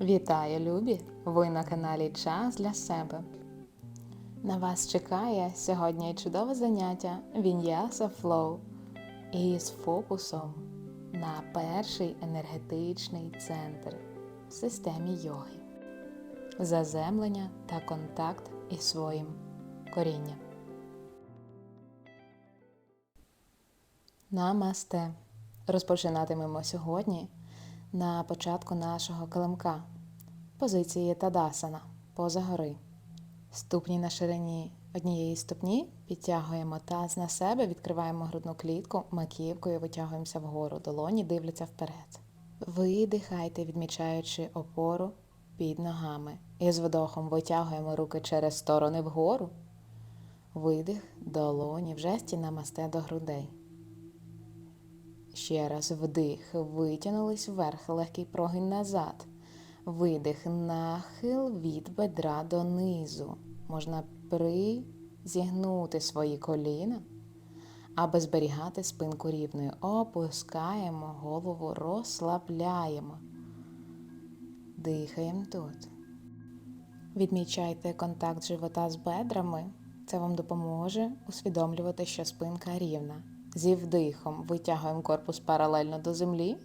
Вітаю, любі! Ви на каналі Час для себе. На вас чекає сьогодні чудове заняття Віньяса Флоу із фокусом на перший енергетичний центр в системі йоги, заземлення та контакт із своїм корінням. Намасте! Розпочинатимемо сьогодні на початку нашого килимка. Позиції Тадасана поза гори. Ступні на ширині однієї ступні підтягуємо таз на себе, відкриваємо грудну клітку, маківкою витягуємося вгору, долоні дивляться вперед. Видихайте, відмічаючи опору під ногами. І з вдохом витягуємо руки через сторони вгору. Видих, долоні, в жесті намасте до грудей. Ще раз вдих, витягнулись вверх, легкий прогин назад. Видих, нахил від бедра донизу. Можна призігнути свої коліна, аби зберігати спинку рівною. Опускаємо голову, розслабляємо. Дихаємо тут. Відмічайте контакт живота з бедрами. Це вам допоможе усвідомлювати, що спинка рівна. Зі вдихом витягуємо корпус паралельно до землі.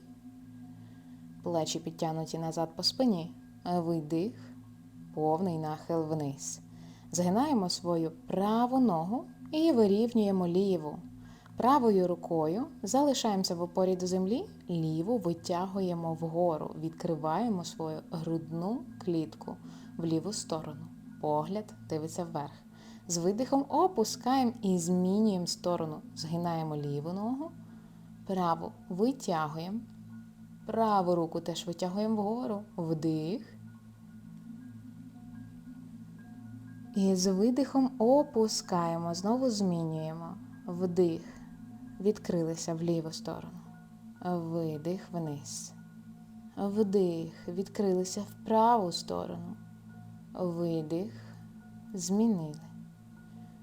Плечі підтягнуті назад по спині. Видих, повний нахил вниз. Згинаємо свою праву ногу і вирівнюємо ліву. Правою рукою залишаємося в опорі до землі, ліву витягуємо вгору, відкриваємо свою грудну клітку в ліву сторону. Погляд дивиться вверх. З видихом опускаємо і змінюємо сторону. Згинаємо ліву ногу, праву витягуємо. Праву руку теж витягуємо вгору. Вдих. І з видихом опускаємо. Знову змінюємо. Вдих. Відкрилися в ліву сторону. Видих вниз. Вдих. Відкрилися в праву сторону. Видих. Змінили.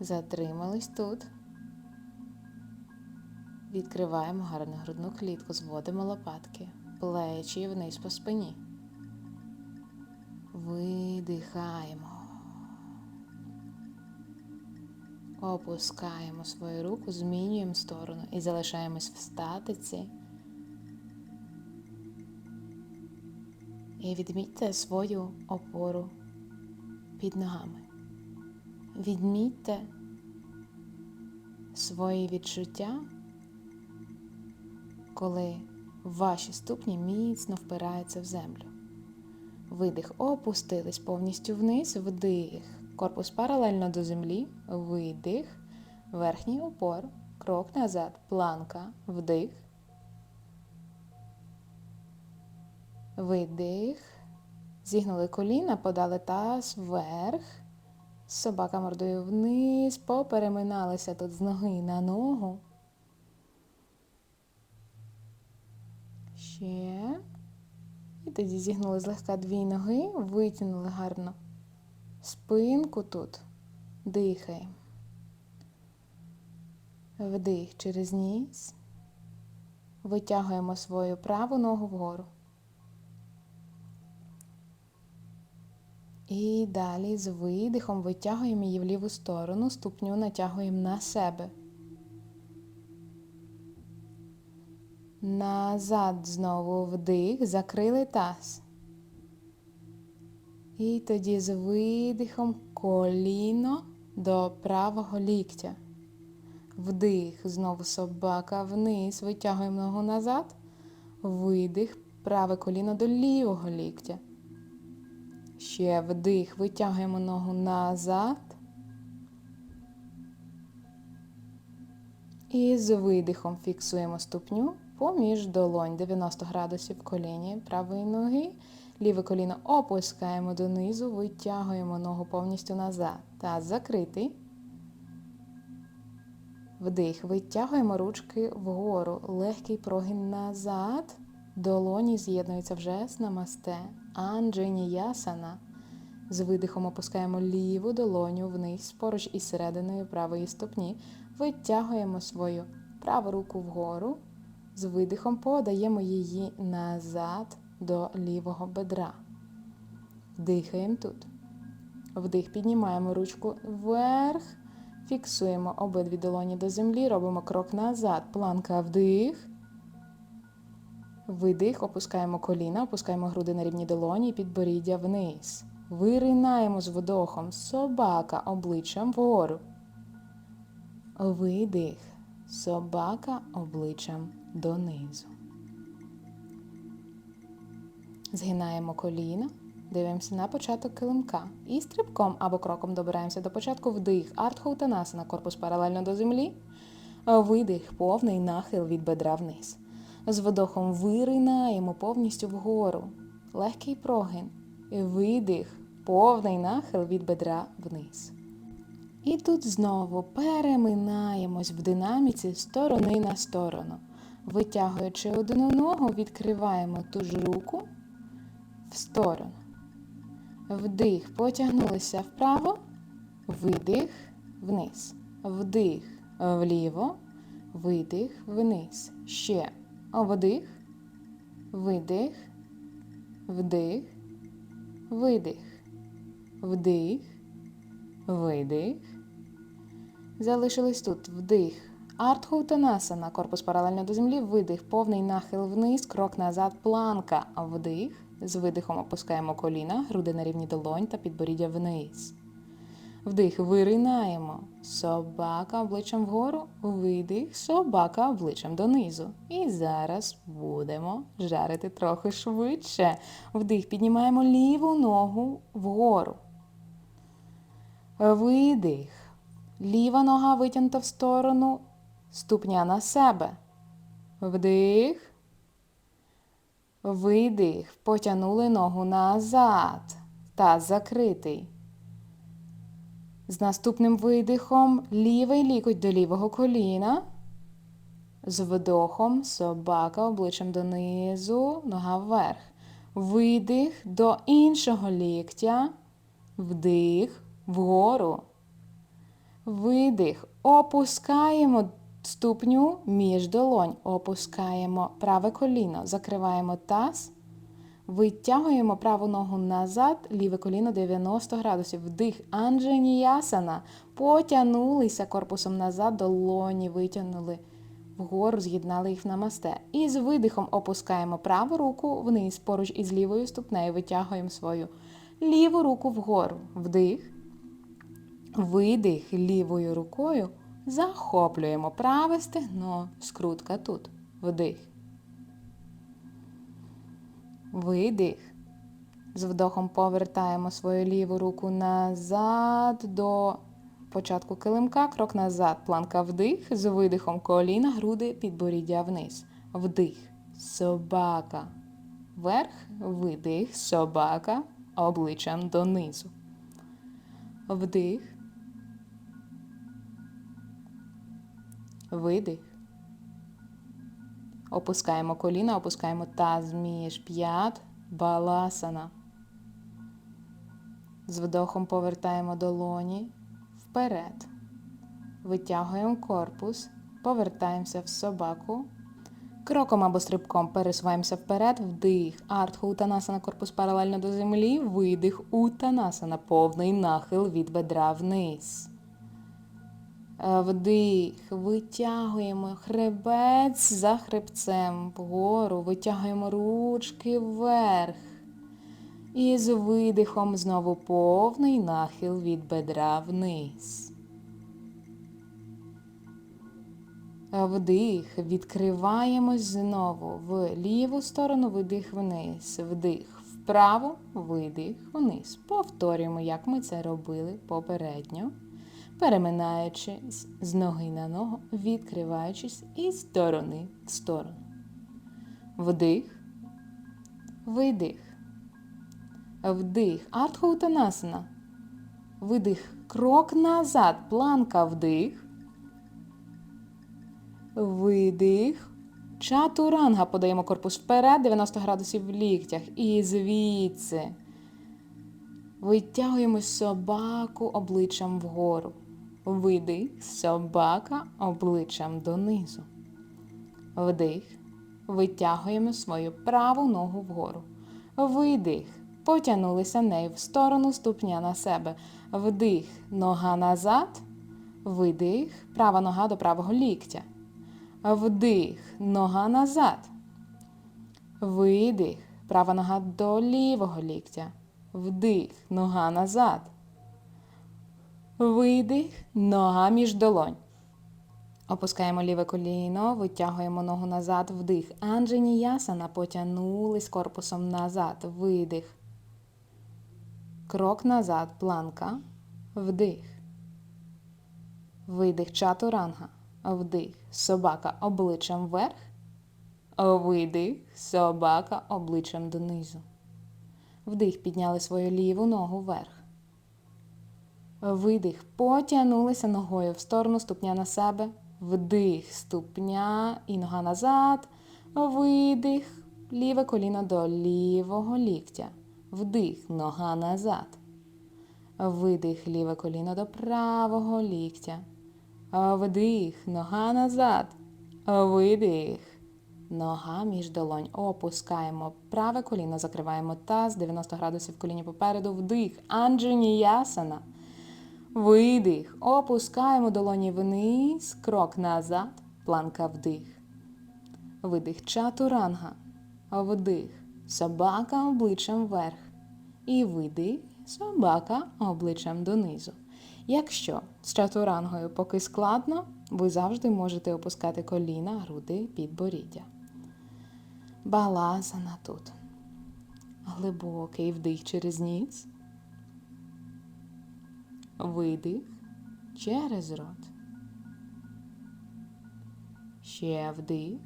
Затримались тут. Відкриваємо гарну грудну клітку, зводимо лопатки, плечі вниз по спині. Видихаємо. Опускаємо свою руку, змінюємо сторону і залишаємось в статиці. І відмітьте свою опору під ногами. Відмітьте свої відчуття, коли ваші ступні міцно впираються в землю. Видих, опустились повністю вниз, вдих, корпус паралельно до землі, видих, верхній опор, крок назад, планка, вдих, видих, зігнули коліна, подали таз вверх. Собака мордою вниз, попереминалися тут з ноги на ногу. Ще. І тоді зігнули злегка дві ноги, витягнули гарно спинку тут. Дихаємо. Вдих через ніс. Витягуємо свою праву ногу вгору. І далі з видихом витягуємо її в ліву сторону, ступню натягуємо на себе. Назад знову вдих, закрили таз. І тоді з видихом коліно до правого ліктя. Вдих, знову собака вниз, витягуємо ногу назад. Видих, праве коліно до лівого ліктя. Ще вдих, витягуємо ногу назад. І з видихом фіксуємо ступню поміж долонь 90 градусів коліні правої ноги. Ліве коліно опускаємо донизу, витягуємо ногу повністю назад. Таз закритий. Вдих. Витягуємо ручки вгору. Легкий прогін назад. Долоні з'єднуються вже з намасте. Андженіясана. З видихом опускаємо ліву долоню вниз, поруч із серединою правої ступні. Витягуємо свою праву руку вгору. З видихом подаємо її назад до лівого бедра. Дихаємо тут. Вдих, піднімаємо ручку вверх. Фіксуємо обидві долоні до землі, робимо крок назад. Планка вдих. Видих, опускаємо коліна, опускаємо груди на рівні долоні і підборіддя вниз. Виринаємо з вдохом собака обличчям вгору. Видих. Собака обличчям донизу. Згинаємо коліна. Дивимося на початок килимка. І стрибком або кроком добираємося до початку вдих. Артхоутанасана, корпус паралельно до землі. Видих, повний нахил від бедра вниз. З вдохом виринаємо повністю вгору. Легкий прогин. Видих, повний нахил від бедра вниз. І тут знову переминаємось в динаміці сторони на сторону. Витягуючи одну ногу, відкриваємо ту ж руку в сторону. Вдих, потягнулися вправо, видих, вниз. Вдих вліво, видих, вниз. Ще вдих, видих, вдих, видих, вдих, видих. Залишились тут вдих. Артхоутанасана, корпус паралельно до землі, видих, повний нахил вниз, крок назад, планка, вдих. З видихом опускаємо коліна, груди на рівні долонь та підборіддя вниз. Вдих, виринаємо. Собака обличчям вгору, видих, собака обличчям донизу. І зараз будемо жарити трохи швидше. Вдих, піднімаємо ліву ногу вгору. Видих. Ліва нога витягнута в сторону, ступня на себе. Вдих. Видих. Потягнули ногу назад. Таз закритий. З наступним видихом лівий лікоть до лівого коліна. З вдохом собака обличчям донизу, нога вверх. Видих до іншого ліктя. Вдих вгору. Видих. Опускаємо ступню між долонь. Опускаємо праве коліно. Закриваємо таз. Витягуємо праву ногу назад, ліве коліно 90 градусів. Вдих Андженіясана. Потягнулися корпусом назад, долоні витягнули вгору, з'єднали їх в намасте. І з видихом опускаємо праву руку вниз, поруч із лівою ступнею. Витягуємо свою ліву руку вгору. Вдих. Видих лівою рукою. Захоплюємо праве стегно. Скрутка тут. Вдих. Видих. З вдохом повертаємо свою ліву руку назад до початку килимка. Крок назад. Планка вдих. З видихом коліна, груди, підборіддя вниз. Вдих. Собака. Вверх. Видих. Собака. Обличчям донизу. Вдих. Видих. Опускаємо коліна, опускаємо таз між п'ят, баласана. З вдохом повертаємо долоні вперед. Витягуємо корпус, повертаємося в собаку. Кроком або стрибком пересуваємося вперед, вдих. Артху утанасана, корпус паралельно до землі, видих утанасана, повний нахил від бедра вниз. Вдих, витягуємо хребець за хребцем вгору, витягуємо ручки вверх. І з видихом знову повний нахил від бедра вниз. Вдих, відкриваємось знову в ліву сторону, видих вниз, вдих вправо, видих вниз. Повторюємо, як ми це робили попередньо переминаючись з ноги на ногу, відкриваючись із сторони в сторону. Вдих. Видих. Вдих. Артхаутанасана. Видих. Крок назад. Планка вдих. Видих. Чатуранга. Подаємо корпус вперед, 90 градусів в ліктях. І звідси. Витягуємо собаку обличчям вгору. Видих. Собака обличчям донизу. Вдих. Витягуємо свою праву ногу вгору. Видих. Потягнулися нею в сторону ступня на себе. Вдих. Нога назад. Видих. Права нога до правого ліктя. Вдих. Нога назад. Видих. Права нога до лівого ліктя. Вдих. Нога назад. Видих. Нога між долонь. Опускаємо ліве коліно, витягуємо ногу назад, вдих. Анджені ясана потягнулись корпусом назад. Видих. Крок назад, планка. Вдих. Видих чатуранга. Вдих. Собака обличчям вверх. Видих. Собака обличчям донизу. Вдих. Підняли свою ліву ногу вверх. Видих. Потягнулися ногою в сторону ступня на себе. Вдих. Ступня і нога назад. Видих. Ліве коліно до лівого ліктя. Вдих. Нога назад. Видих. Ліве коліно до правого ліктя. Вдих. Нога назад. Видих. Нога між долонь. Опускаємо праве коліно, закриваємо таз, 90 градусів коліні попереду. Вдих. Анджені ясана. Видих. Опускаємо долоні вниз. Крок назад. Планка вдих. Видих чатуранга. Вдих. Собака обличчям вверх. І видих. Собака обличчям донизу. Якщо з чатурангою поки складно, ви завжди можете опускати коліна, груди, підборіддя. Баласана тут. Глибокий вдих через ніс. Видих через рот. Ще вдих.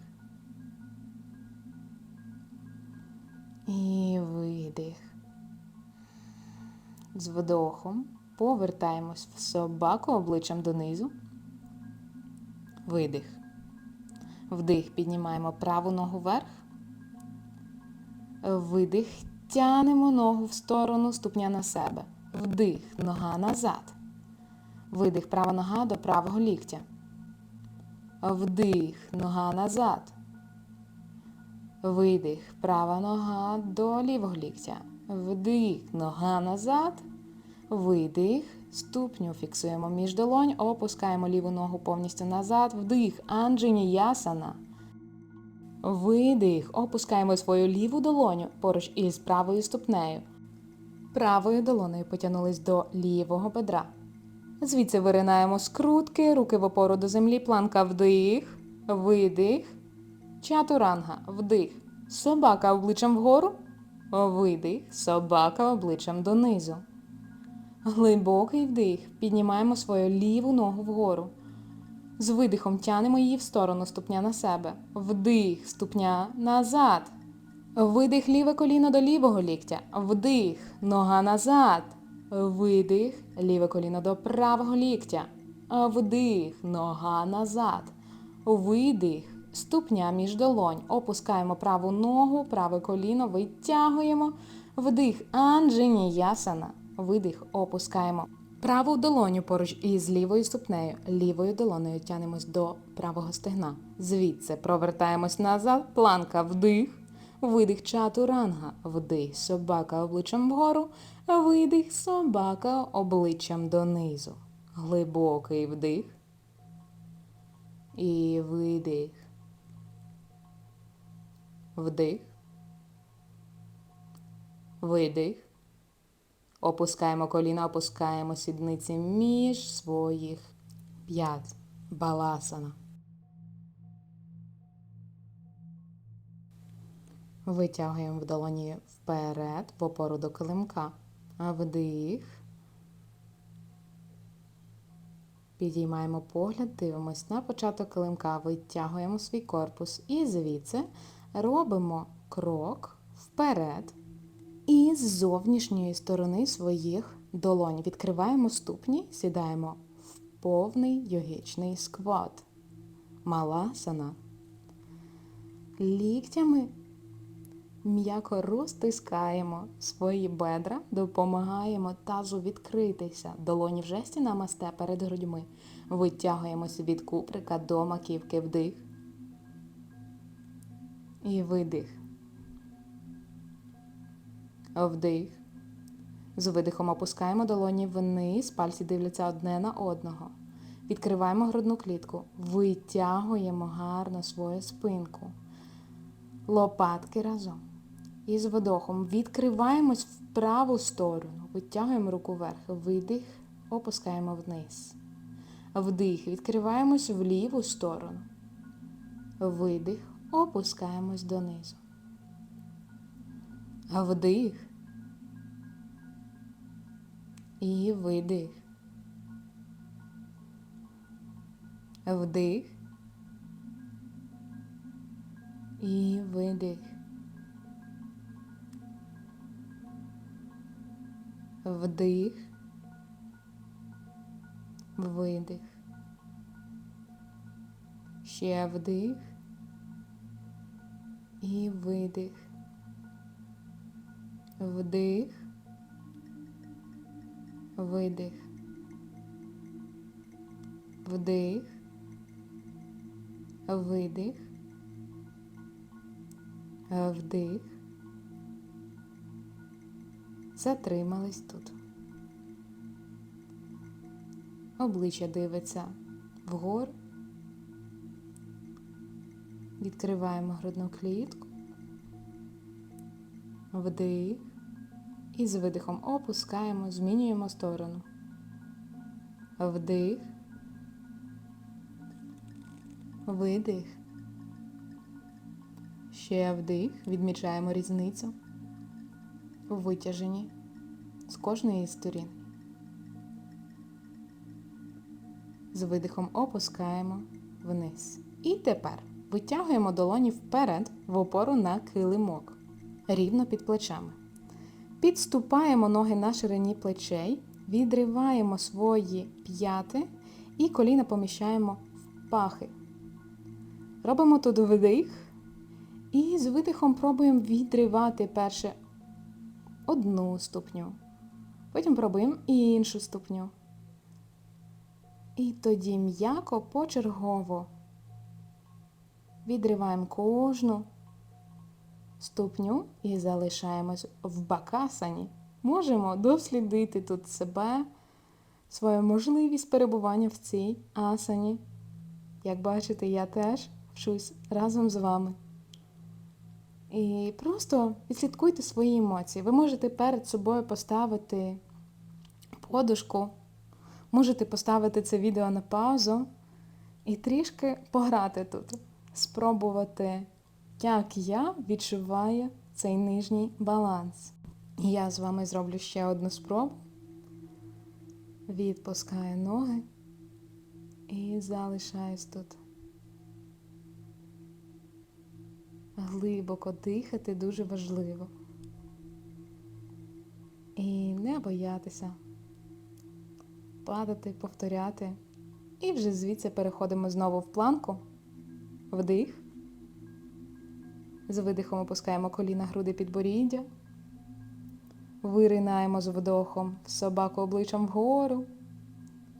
І видих. З вдохом повертаємось в собаку обличчям донизу. Видих. Вдих. Піднімаємо праву ногу вверх. Видих. Тянемо ногу в сторону ступня на себе. Вдих. Нога назад. Видих. Права нога до правого ліктя. Вдих. Нога назад. Видих. Права нога до лівого ліктя. Вдих. Нога назад. Видих. Ступню фіксуємо між долонь. Опускаємо ліву ногу повністю назад. Вдих. Анджені ясана. Видих. Опускаємо свою ліву долоню поруч із правою ступнею. Правою долонею потягнулись до лівого бедра. Звідси виринаємо скрутки, руки в опору до землі, планка вдих, видих, чатуранга, вдих. Собака обличчям вгору, видих, собака обличчям донизу. Глибокий вдих. Піднімаємо свою ліву ногу вгору. З видихом тянемо її в сторону ступня на себе. Вдих, ступня назад. Видих ліве коліно до лівого ліктя. Вдих, нога назад. Видих, ліве коліно до правого ліктя. Вдих, нога назад. Видих, ступня між долонь. Опускаємо праву ногу, праве коліно, витягуємо. Вдих, анджені ясана. Видих, опускаємо. Праву долоню поруч із лівою ступнею. Лівою долонею тянемось до правого стегна. Звідси провертаємось назад. Планка вдих. Видих чатуранга. Вдих. Собака обличчям вгору. Видих. Собака обличчям донизу. Глибокий вдих. І видих. Вдих. Видих. Опускаємо коліна, опускаємо сідниці між своїх п'ят. Баласана. Витягуємо в долоні вперед, в опору до килимка. Вдих. Підіймаємо погляд, дивимось на початок килимка, витягуємо свій корпус і звідси робимо крок вперед і з зовнішньої сторони своїх долонь відкриваємо ступні, сідаємо в повний йогічний сквот. Маласана. Ліктями м'яко розтискаємо свої бедра, допомагаємо тазу відкритися. Долоні вже стіна масте перед грудьми. Витягуємося від куприка до маківки вдих. І видих. Вдих. З видихом опускаємо долоні вниз, пальці дивляться одне на одного. Відкриваємо грудну клітку, витягуємо гарно свою спинку. Лопатки разом. І з видохом відкриваємось в праву сторону. Витягуємо руку вверх. Видих, опускаємо вниз. Вдих, відкриваємось в ліву сторону. Видих, опускаємось донизу. Вдих. І видих. Вдих. І видих. Вдих. Видих. Ще вдих. І видих. Вдих. Видих. Вдих. Видих. Вдих. Затримались тут. Обличчя дивиться вгору. Відкриваємо грудну клітку. Вдих. І з видихом опускаємо, змінюємо сторону. Вдих. Видих. Ще вдих. Відмічаємо різницю у витяженні з кожної сторін. З видихом опускаємо вниз. І тепер витягуємо долоні вперед в опору на килимок, рівно під плечами. Підступаємо ноги на ширині плечей, відриваємо свої п'яти і коліна поміщаємо в пахи. Робимо тут вдих і з видихом пробуємо відривати перше одну ступню. Потім пробуємо іншу ступню. І тоді м'яко почергово відриваємо кожну ступню і залишаємось в бакасані. Можемо дослідити тут себе, свою можливість перебування в цій асані. Як бачите, я теж вчусь разом з вами. І просто відслідкуйте свої емоції. Ви можете перед собою поставити подушку, можете поставити це відео на паузу і трішки пограти тут, спробувати, як я відчуваю цей нижній баланс. І я з вами зроблю ще одну спробу. Відпускаю ноги і залишаюсь тут. Глибоко дихати дуже важливо. І не боятися падати, повторяти. І вже звідси переходимо знову в планку. Вдих. З видихом опускаємо коліна груди підборіддя. Виринаємо з вдохом собаку обличчям вгору.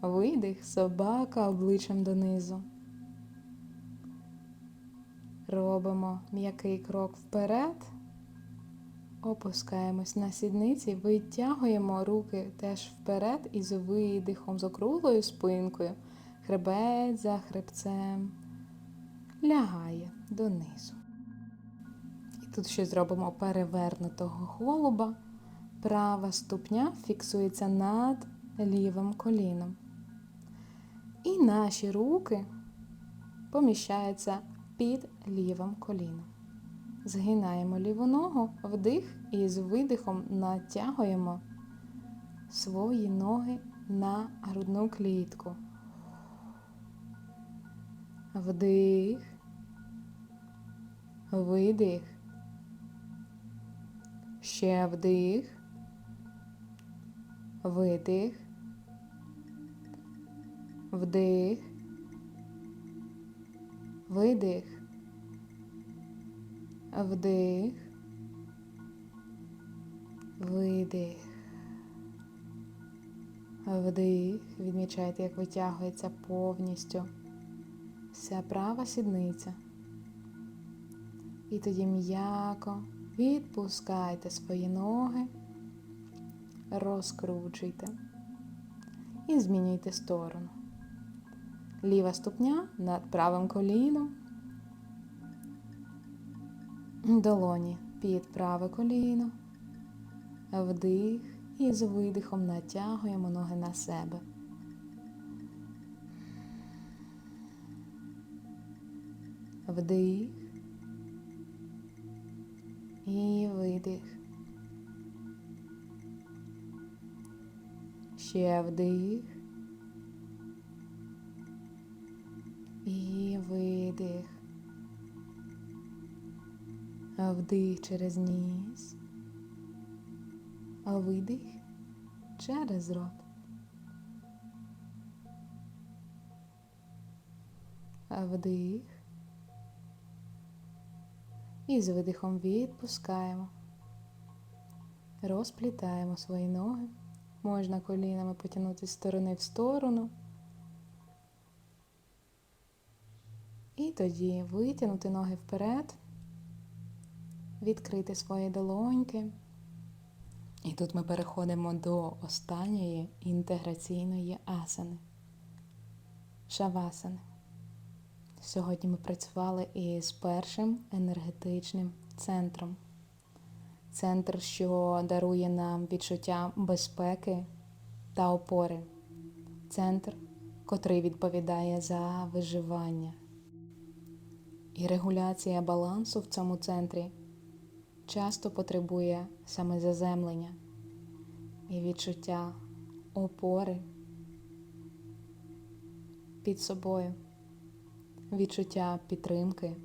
Видих, собака обличчям донизу. Робимо м'який крок вперед, опускаємось на сідниці, витягуємо руки теж вперед і з видихом, з округлою спинкою, хребець за хребцем, лягає донизу. І тут ще зробимо перевернутого голуба. Права ступня фіксується над лівим коліном. І наші руки поміщаються під лівим коліном. Згинаємо ліву ногу, вдих і з видихом натягуємо свої ноги на грудну клітку. Вдих, видих. Ще вдих. Видих. Вдих. Видих. Вдих. Видих. Вдих. Відмічайте, як витягується повністю вся права сідниця. І тоді м'яко відпускайте свої ноги, розкручуйте і змінюйте сторону. Ліва ступня над правим коліном, долоні під праве коліно, вдих і з видихом натягуємо ноги на себе. Вдих і видих. Ще вдих і видих. Вдих через ніс, а видих через рот. Вдих. І з видихом відпускаємо. Розплітаємо свої ноги. Можна колінами потягнути з сторони в сторону. І тоді витягнути ноги вперед, відкрити свої долоньки. І тут ми переходимо до останньої інтеграційної асани. Шавасани. Сьогодні ми працювали із першим енергетичним центром. Центр, що дарує нам відчуття безпеки та опори. Центр, котрий відповідає за виживання. І регуляція балансу в цьому центрі часто потребує саме заземлення і відчуття опори під собою відчуття підтримки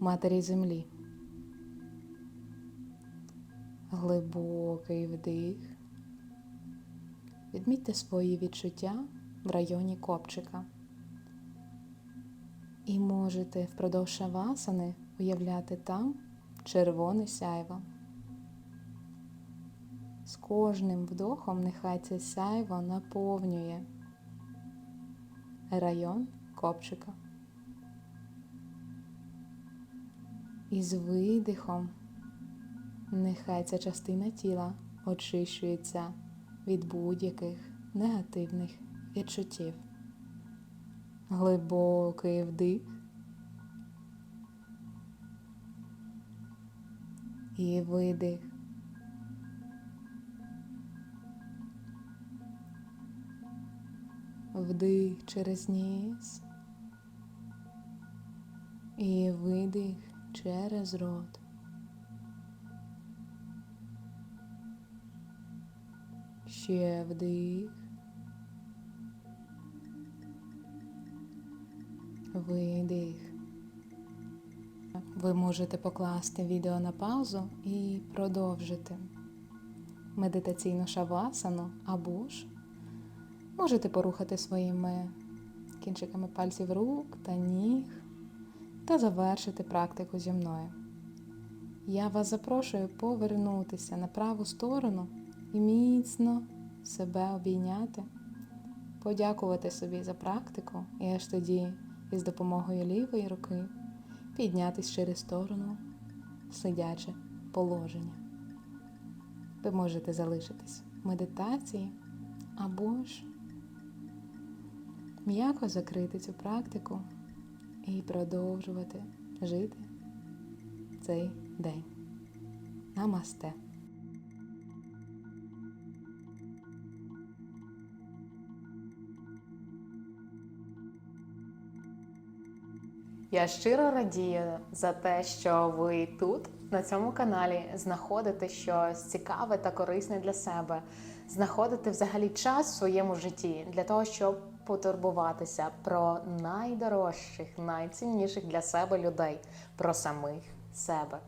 матері землі. Глибокий вдих. Відмітьте свої відчуття в районі копчика. І можете впродовж шавасани уявляти там червоне сяйво. З кожним вдохом нехай це сяйво наповнює район копчика. І з видихом нехай ця частина тіла очищується від будь-яких негативних відчуттів. Глибокий вдих і видих. Вдих через ніс і видих через рот. Ще вдих. Видих. Ви можете покласти відео на паузу і продовжити медитаційну шавасану або ж можете порухати своїми кінчиками пальців рук та ніг та завершити практику зі мною. Я вас запрошую повернутися на праву сторону і міцно себе обійняти, подякувати собі за практику і аж тоді із допомогою лівої руки піднятись через сторону сидяче положення. Ви можете залишитись в медитації або ж м'яко закрити цю практику і продовжувати жити цей день. Намасте! Я щиро радію за те, що ви тут, на цьому каналі, знаходите щось цікаве та корисне для себе, знаходите взагалі час в своєму житті для того, щоб потурбуватися про найдорожчих, найцінніших для себе людей, про самих себе.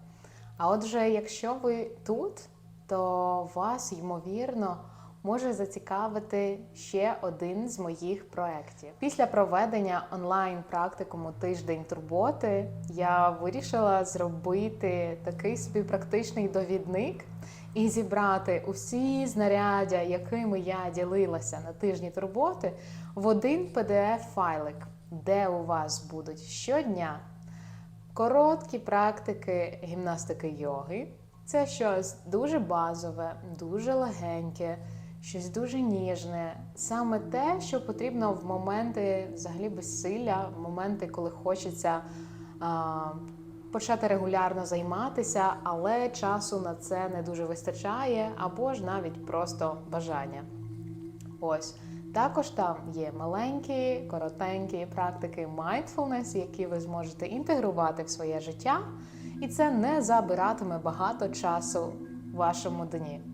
А отже, якщо ви тут, то вас ймовірно може зацікавити ще один з моїх проєктів. Після проведення онлайн практикуму тиждень турботи я вирішила зробити такий собі практичний довідник і зібрати усі знаряддя, якими я ділилася на тижні турботи, в один pdf файлик де у вас будуть щодня короткі практики гімнастики йоги. Це щось дуже базове, дуже легеньке, щось дуже ніжне. Саме те, що потрібно в моменти взагалі безсилля, в моменти, коли хочеться а, почати регулярно займатися, але часу на це не дуже вистачає, або ж навіть просто бажання. Ось. Також там є маленькі, коротенькі практики mindfulness, які ви зможете інтегрувати в своє життя, і це не забиратиме багато часу в вашому дні.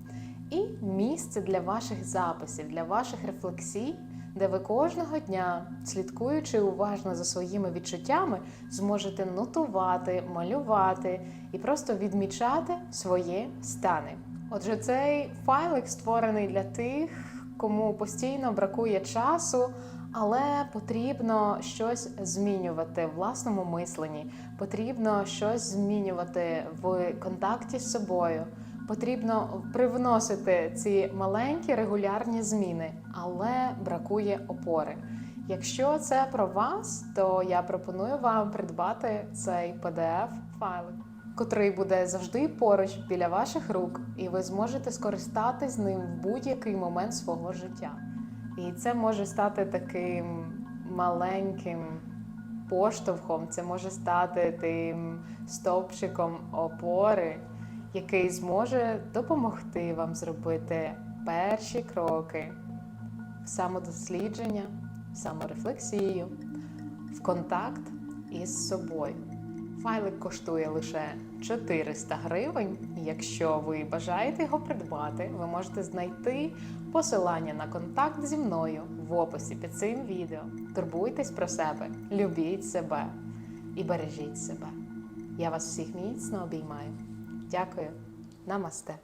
І місце для ваших записів, для ваших рефлексій, де ви кожного дня, слідкуючи уважно за своїми відчуттями, зможете нотувати, малювати і просто відмічати свої стани. Отже, цей файлик створений для тих, кому постійно бракує часу, але потрібно щось змінювати в власному мисленні, потрібно щось змінювати в контакті з собою. Потрібно привносити ці маленькі регулярні зміни, але бракує опори. Якщо це про вас, то я пропоную вам придбати цей pdf файлик котрий буде завжди поруч біля ваших рук, і ви зможете скористатись ним в будь-який момент свого життя. І це може стати таким маленьким поштовхом, це може стати тим стовпчиком опори, який зможе допомогти вам зробити перші кроки в самодослідження, в саморефлексію, в контакт із собою. Файлик коштує лише 400 гривень. Якщо ви бажаєте його придбати, ви можете знайти посилання на контакт зі мною в описі під цим відео. Турбуйтесь про себе, любіть себе і бережіть себе. Я вас всіх міцно обіймаю. Дякую, намасте!